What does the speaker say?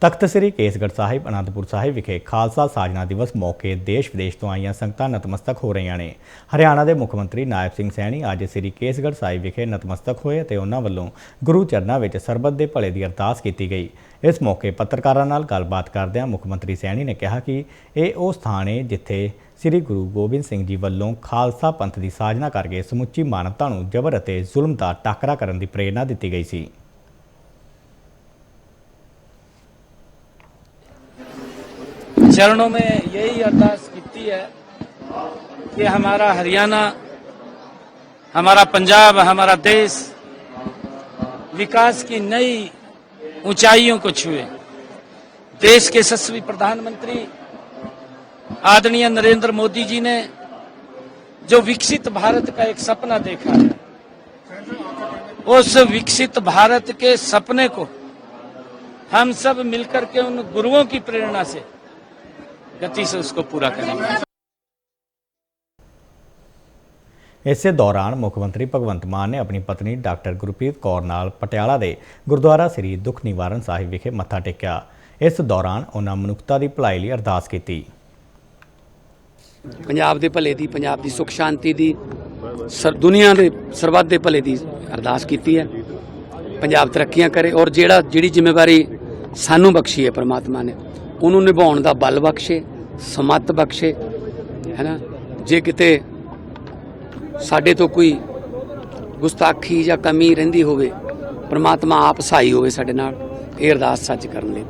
ਤਖਤ ਸ੍ਰੀ ਕੇਸਗੜ੍ਹ ਸਾਹਿਬ, ਅਨੰਦਪੁਰ ਸਾਹਿਬ ਵਿਖੇ ਖਾਲਸਾ ਸਾਜਨਾ ਦਿਵਸ ਮੌਕੇ ਦੇਸ਼ ਵਿਦੇਸ਼ ਤੋਂ ਆਈਆਂ ਸੰਗਤਾਂ ਨਤਮਸਤਕ ਹੋ ਰਹੀਆਂ ਨੇ। ਹਰਿਆਣਾ ਦੇ ਮੁੱਖ ਮੰਤਰੀ ਨਾਇਬ ਸਿੰਘ ਸੈਣੀ ਅੱਜ ਸ੍ਰੀ ਕੇਸਗੜ੍ਹ ਸਾਹਿਬ ਵਿਖੇ ਨਤਮਸਤਕ ਹੋਏ ਅਤੇ ਉਹਨਾਂ ਵੱਲੋਂ ਗੁਰੂ ਚਰਨਾਂ ਵਿੱਚ ਸਰਬੱਤ ਦੇ ਭਲੇ ਦੀ ਅਰਦਾਸ ਕੀਤੀ ਗਈ। ਇਸ ਮੌਕੇ ਪੱਤਰਕਾਰਾਂ ਨਾਲ ਗੱਲਬਾਤ ਕਰਦਿਆਂ ਮੁੱਖ ਮੰਤਰੀ ਸੈਣੀ ਨੇ ਕਿਹਾ ਕਿ ਇਹ ਉਹ ਸਥਾਨ ਹੈ ਜਿੱਥੇ ਸ੍ਰੀ ਗੁਰੂ ਗੋਬਿੰਦ ਸਿੰਘ ਜੀ ਵੱਲੋਂ ਖਾਲਸਾ ਪੰਥ ਦੀ ਸਾਜਨਾ ਕਰਕੇ ਸਮੁੱਚੀ ਮਾਨਵਤਾ ਨੂੰ ਜ਼ਬਰ ਅਤੇ ਜ਼ੁਲਮ ਦਾ ਟਾਕਰਾ ਕਰਨ ਦੀ ਪ੍ਰੇਰਣਾ ਦਿੱਤੀ ਗਈ ਸੀ। चरणों में यही अरदास की है कि हमारा हरियाणा, हमारा पंजाब, हमारा देश विकास की नई ऊंचाइयों को छुए। देश के यशस्वी प्रधानमंत्री आदरणीय नरेंद्र मोदी जी ने जो विकसित भारत का एक सपना देखा है, उस विकसित भारत के सपने को हम सब मिलकर के उन गुरुओं की प्रेरणा से गति से उसको पूरा करेंगे ਇਸੇ ਦੌਰਾਨ ਮੁੱਖ ਮੰਤਰੀ ਭਗਵੰਤ ਮਾਨ ਨੇ ਆਪਣੀ ਪਤਨੀ ਡਾਕਟਰ ਗੁਰਪ੍ਰੀਤ ਕੌਰ ਨਾਲ ਪਟਿਆਲਾ ਦੇ ਗੁਰਦੁਆਰਾ ਸ੍ਰੀ ਦੁੱਖ ਨਿਵਾਰਨ ਸਾਹਿਬ ਵਿਖੇ ਮੱਥਾ ਟੇਕਿਆ ਇਸ ਦੌਰਾਨ ਉਹਨਾਂ ਮਨੁੱਖਤਾ ਦੀ ਭਲਾਈ ਲਈ ਅਰਦਾਸ ਕੀਤੀ ਪੰਜਾਬ ਦੇ ਭਲੇ ਦੀ ਪੰਜਾਬ ਦੀ ਸੁਖ ਸ਼ਾਂਤੀ ਦੀ ਸਰ ਦੁਨੀਆ ਦੇ ਸਰਬੱਤ ਦੇ ਭਲੇ ਦੀ ਅਰਦਾਸ ਕੀਤੀ ਹੈ ਪੰਜਾਬ ਤਰੱਕੀਆਂ ਕਰੇ ਔਰ ਜਿਹੜਾ ਜਿਹੜੀ ਜ਼ਿੰਮੇਵਾਰੀ ਸਾਨੂੰ ਬਖਸ਼ੀ ਹੈ ਪ੍ਰਮਾਤਮਾ ਨੇ ਉਹਨੂੰ ਨਿਭਾਉਣ ਦਾ ਬਲ ਬਖਸ਼ੇ, ਸਮੱਤ ਬਖਸ਼ੇ, ਹੈ ਨਾ? ਜੇ ਕਿਤੇ ਸਾਡੇ ਤੋਂ ਕੋਈ ਗੁਸਤਾਖੀ ਜਾਂ ਕਮੀ ਰਹਿੰਦੀ ਹੋਵੇ, ਪ੍ਰਮਾਤਮਾ ਆਪ ਸਹਾਈ ਹੋਵੇ ਸਾਡੇ ਨਾਲ, ਇਹ ਅਰਦਾਸ ਸੱਚ ਕਰਨ ਲਈ